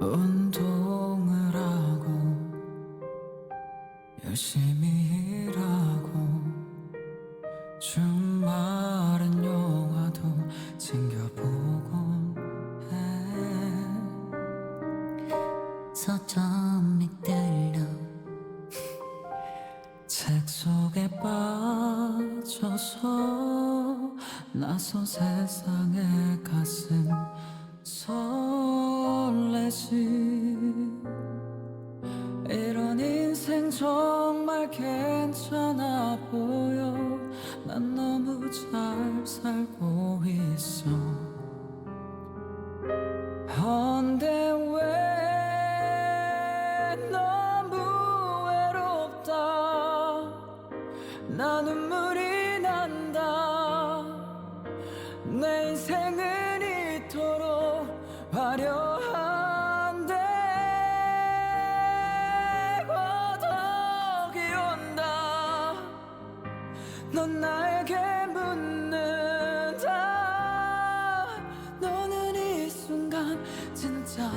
운동을 하고 열심히 일하고 주말 서점에 들러 책 속에 빠져서 낯선 세상에 가슴 설레지. 이런 인생 정말 괜찮아 보여. 난 너무 잘 살고 있어 나 눈물이 난다. 내 인생은 이토록 화려한데 화덕이 온다. 넌 나에게 묻는다. 너는 이 순간 진짜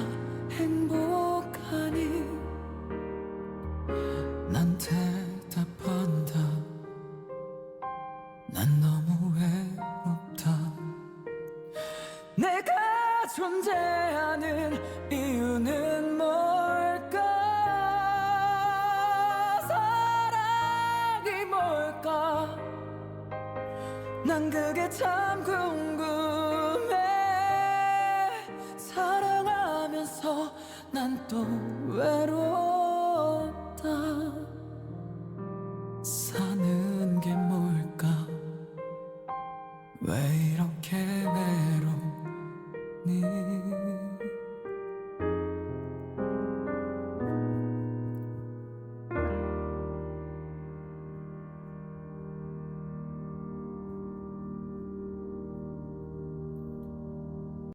존재하는 이유는 뭘까? 사랑이 뭘까? 난 그게 참 궁금해. 사랑하면서 난 또 외롭다. 사는 게 뭘까? 왜 이렇